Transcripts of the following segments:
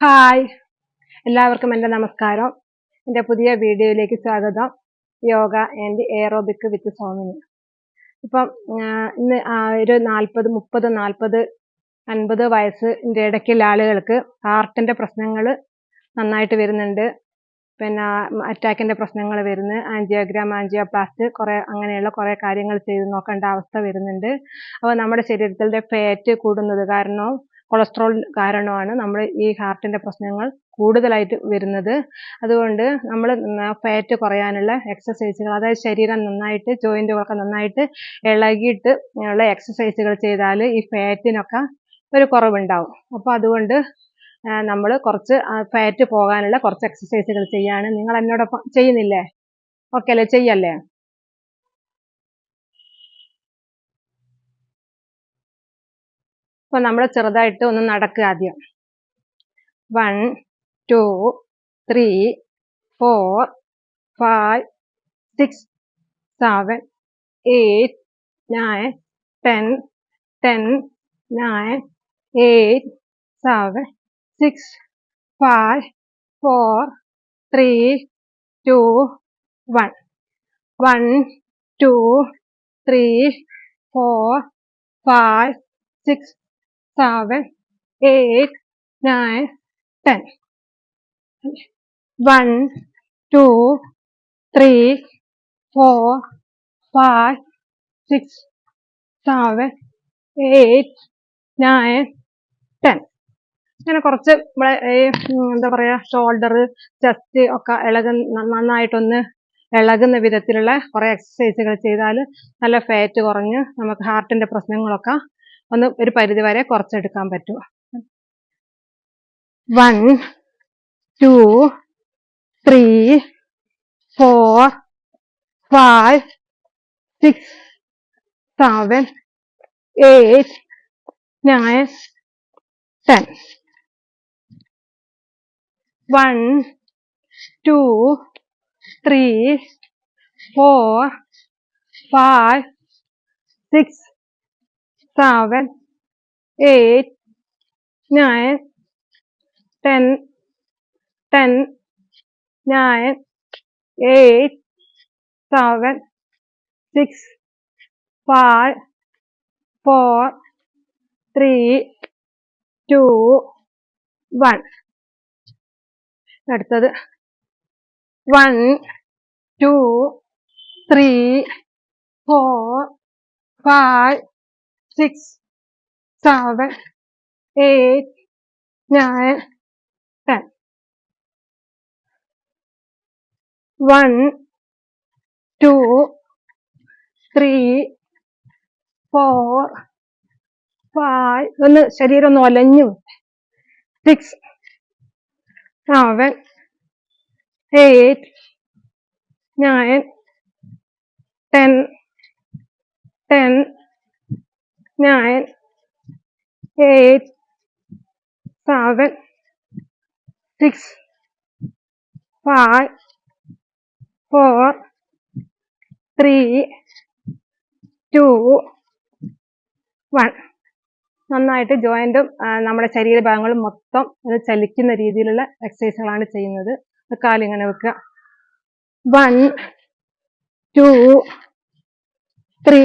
Hi എല്ലാവർക്കും എന്റെ നമസ്കാരം. എന്റെ പുതിയ വീഡിയോയിലേക്ക് സ്വാഗതം. Yoga and aerobic with Somini ഇപ്പം ഇന്ന് ഒരു നാൽപ്പത് മുപ്പത് നാൽപ്പത് അൻപത് വയസ്സിന്റെ ഇടയ്ക്കുള്ള ആളുകൾക്ക് ഹാർട്ടിന്റെ പ്രശ്നങ്ങൾ നന്നായിട്ട് വരുന്നുണ്ട്. പിന്നെ അറ്റാക്കിന്റെ പ്രശ്നങ്ങൾ വരുന്നു. ആൻജിയോഗ്രാം ആൻജിയോപ്ലാസ്റ്റ് കുറേ അങ്ങനെയുള്ള കുറേ കാര്യങ്ങൾ ചെയ്ത് നോക്കേണ്ട അവസ്ഥ വരുന്നുണ്ട്. അപ്പോൾ നമ്മുടെ ശരീരത്തിലെ ഫാറ്റ് കൂടുന്നത് കാരണവും കൊളസ്ട്രോൾ കാരണമാണ് നമ്മൾ ഈ ഹാർട്ടിന്റെ പ്രശ്നങ്ങൾ കൂടുതലായിട്ട് വരുന്നത്. അതുകൊണ്ട് നമ്മൾ ഫാറ്റ് കുറയാനുള്ള എക്സസൈസുകൾ അതായത് ശരീരം നന്നായിട്ട് ജോയിന്റുകളൊക്കെ നന്നായിട്ട് ഇളകിയിട്ട് ഉള്ള എക്സസൈസുകൾ ചെയ്താൽ ഈ ഫാറ്റിനൊക്കെ ഒരു കുറവുണ്ടാവും. അപ്പോൾ അതുകൊണ്ട് നമ്മൾ കുറച്ച് ഫാറ്റ് പോകാനുള്ള കുറച്ച് എക്സസൈസുകൾ ചെയ്യാണ്. നിങ്ങൾ എന്നോടൊപ്പം ചെയ്യുന്നില്ലേ? ഓക്കെ അല്ലേ? ചെയ്യല്ലേ? അപ്പോൾ നമ്മൾ ചെറുതായിട്ട് ഒന്ന് നടക്കുക ആദ്യം. One two three four five six seven eight nine ten ten nine eight seven six five four three two one one two three four five six seven, eight, nine, ten. One, two, three, four, five, six, seven, eight, nine, ten. അങ്ങനെ കുറച്ച് നമ്മളെ എന്താ പറയാ shoulder chest ഒക്കെ ഇളക നന്നായിട്ടൊന്ന് ഇളകുന്ന വിധത്തിലുള്ള കുറെ എക്സസൈസുകൾ ചെയ്താൽ നല്ല ഫാറ്റ് കുറഞ്ഞ് നമുക്ക് ഹാർട്ടിന്റെ പ്രശ്നങ്ങളൊക്കെ ഒന്ന് ഒരു പരിധി വരെ കുറച്ചെടുക്കാൻ പറ്റുമോ one two three four five six seven eight nine ten one two three four five six seven, eight, nine, ten, ten, nine, eight, seven, six, five, four, three, two, one. അടുത്തത് one two three four five six, seven, eight, nine, ten. One, two, three, four, five. ഒന്ന് ശരീരം ഒന്ന് ഒലഞ്ഞു six seven eight nine ten ten nine, eight, seven, six, five, four, three, two, one. നന്നായിട്ട് ജോയിന്റും നമ്മുടെ ശരീരഭാഗങ്ങളും മൊത്തം അത് ചലിക്കുന്ന രീതിയിലുള്ള എക്സസൈസുകളാണ് ചെയ്യുന്നത് കാലിങ്ങനെ വെക്കുക one two three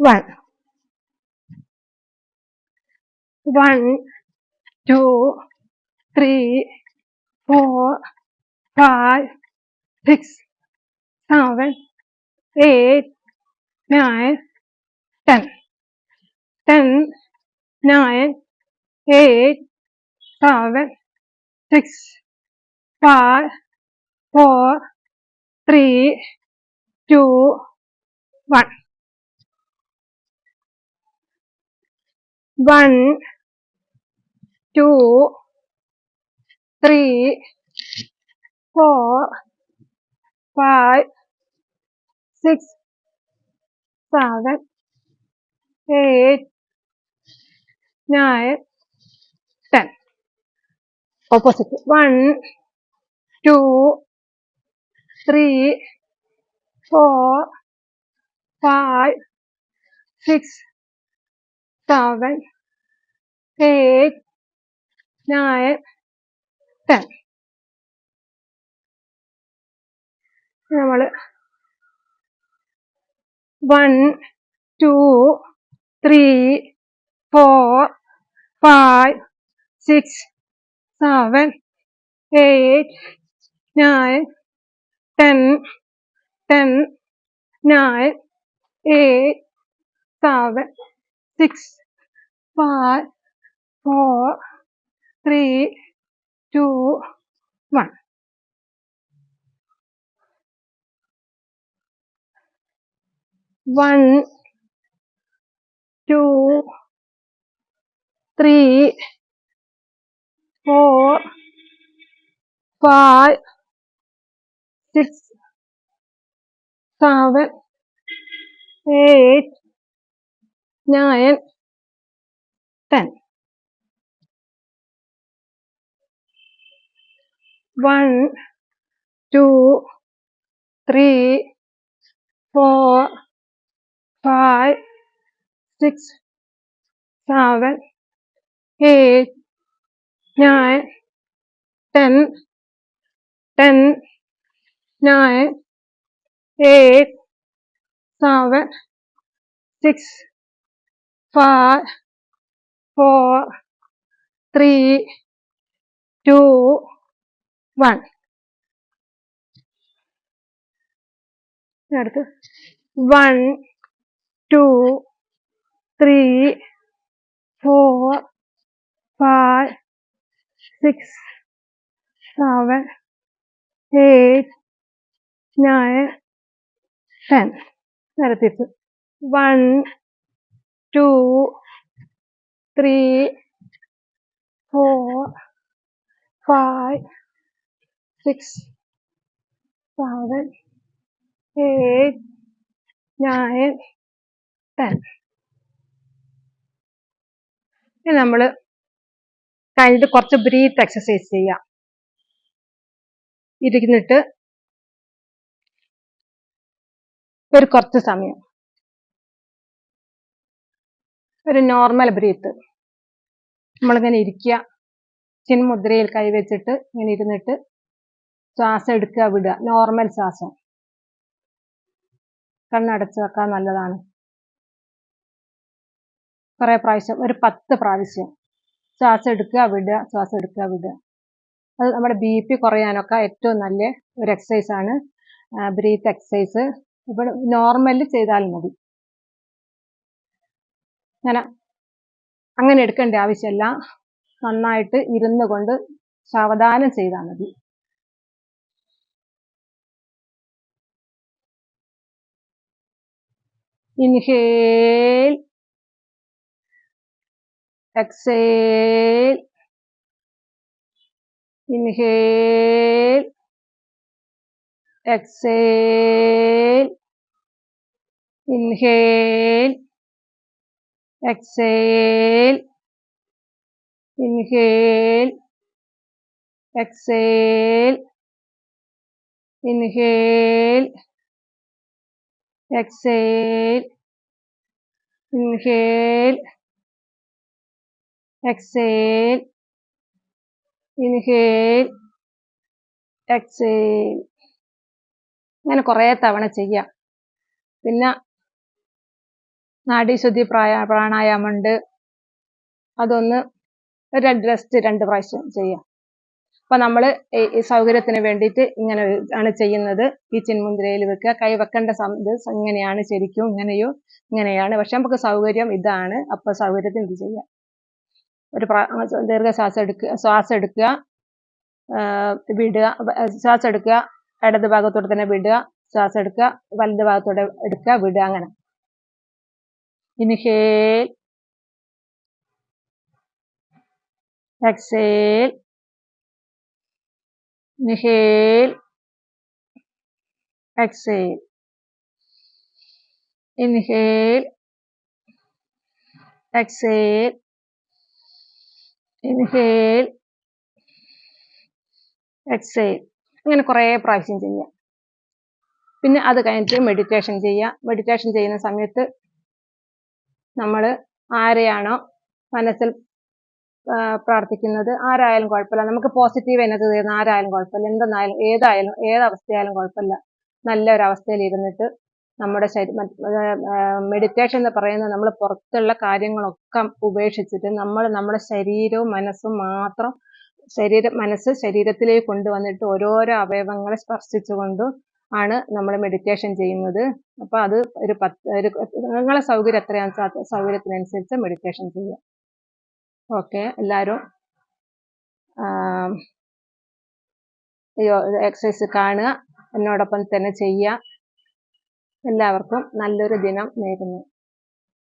one. One, two, three, four, five, six, seven, eight, nine, ten. Ten, nine, eight, seven, six, five, four, three, two, one. One, two, three, four, five, six, seven, eight, nine, ten. Opposite. One, two, three, four, five, six, seven eight nine ten നമ്മൾ one two three four five six seven eight nine ten ten nine eight seven. Six, five, four, three, two, one. One, two, three, four, five, six, seven, eight, nine, ten. One, two, three, four, five, six, seven, eight, nine, ten, ten, nine, eight, seven, six, five, four, three, two, one. അടുത്ത് one two three four five six seven eight nine ten നേരെ one two three, four, five, six, seven, eight, nine, ten. ഇനി നമ്മൾ കഴിഞ്ഞിട്ട് കുറച്ച് breath exercise ചെയ്യാം ഇരുന്നിട്ട് ഒരു കുറച്ച് സമയം ഒരു നോർമൽ ബ്രീത്ത് നമ്മളിങ്ങനെ ഇരിക്കുക ചിന്മുദ്രയിൽ കൈവച്ചിട്ട് ഇങ്ങനെ ഇരുന്നിട്ട് ശ്വാസം എടുക്കുക വിടുക. നോർമൽ ശ്വാസം. കണ്ണടച്ച് വെക്കാൻ നല്ലതാണ്. കുറെ പ്രാവശ്യം ഒരു പത്ത് പ്രാവശ്യം. ശ്വാസം എടുക്കുക വിടുക ശ്വാസം എടുക്കുക വിടുക. അത് നമ്മുടെ ബി പി കുറയാനൊക്കെ ഏറ്റവും നല്ല ഒരു എക്സസൈസ് ആണ്. ബ്രീത്ത് എക്സസൈസ് ഇപ്പോൾ നോർമലി ചെയ്താൽ മതി. അങ്ങനെ അങ്ങനെ എടുക്കേണ്ട ആവശ്യമില്ല. നന്നായിട്ട് ഇരുന്ന് കൊണ്ട് സാവധാനം ചെയ്താൽ മതി. Inhale. Exhale. Inhale. Exhale. inhale exhale inhale exhale inhale exhale inhale exhale inhale exhale ഇങ്ങനെ കുറേ തവണ ചെയ്യാം പിന്നെ നാഡീശുദ്ധി പ്രായ പ്രാണായാമുണ്ട് അതൊന്ന് രണ്ട് റെസ്റ്റ് രണ്ട് പ്രാവശ്യം ചെയ്യാം. അപ്പൊ നമ്മൾ ഈ സൗകര്യത്തിന് വേണ്ടിയിട്ട് ഇങ്ങനെ ആണ് ചെയ്യുന്നത്. ഈ ചിന്മുദ്രയിൽ വെക്കുക. കൈ വെക്കേണ്ട ഇത് ഇങ്ങനെയാണ് ശരിക്കും ഇങ്ങനെയോ ഇങ്ങനെയാണ്. പക്ഷെ നമുക്ക് സൗകര്യം ഇതാണ്. അപ്പൊ സൗകര്യത്തിന് ഇത് ചെയ്യാം. ഒരു ദീർഘശ്വാസം എടുക്കുക ശ്വാസം എടുക്കുക വിടുക ശ്വാസം എടുക്കുക ഇടത് ഭാഗത്തോടെ തന്നെ വിടുക ശ്വാസം എടുക്കുക വലത് ഭാഗത്തോടെ എടുക്കുക വിടുക അങ്ങനെ. Inhale exhale. Inhale. Exhale. Inhale. Exhale. Inhale. Exhale. ഇങ്ങനെ കുറേ പ്രാവശ്യം ചെയ്യാം പിന്നെ അത് കഴിഞ്ഞിട്ട് മെഡിറ്റേഷൻ ചെയ്യുക. മെഡിറ്റേഷൻ ചെയ്യുന്ന സമയത്ത് നമ്മൾ ആരെയാണോ മനസ്സിൽ പ്രാർത്ഥിക്കുന്നത് ആരായാലും കുഴപ്പമില്ല. നമുക്ക് പോസിറ്റീവ് എനർജി തരുന്ന ആരായാലും കുഴപ്പമില്ല. എന്തെന്നായാലും ഏതായാലും ഏതവസ്ഥയായാലും കുഴപ്പമില്ല. നല്ല ഒരു അവസ്ഥയിൽ ഇരുന്നിട്ട് നമ്മുടെ ശരീരം മെഡിറ്റേഷൻ എന്ന് പറയുന്നത് നമ്മൾ പുറത്തുള്ള കാര്യങ്ങളൊക്കെ ഉപേക്ഷിച്ചിട്ട് നമ്മൾ നമ്മുടെ ശരീരവും മനസ്സും മാത്രം ശരീരം മനസ്സ് ശരീരത്തിലേക്ക് കൊണ്ടുവന്നിട്ട് ഓരോരോ അവയവങ്ങളെ സ്പർശിച്ചുകൊണ്ട് ആണ് നമ്മൾ മെഡിറ്റേഷൻ ചെയ്യുന്നത്. അപ്പോൾ അത് ഒരു പത്ത് ഒരു നിങ്ങളെ സൗകര്യം എത്രയാണ്? സൗകര്യത്തിനനുസരിച്ച് മെഡിറ്റേഷൻ ചെയ്യുക ഓക്കെ എല്ലാവരും എക്സസൈസ് കാണുക. എന്നോടൊപ്പം തന്നെ ചെയ്യുക. എല്ലാവർക്കും നല്ലൊരു ദിനം നേരുന്നു.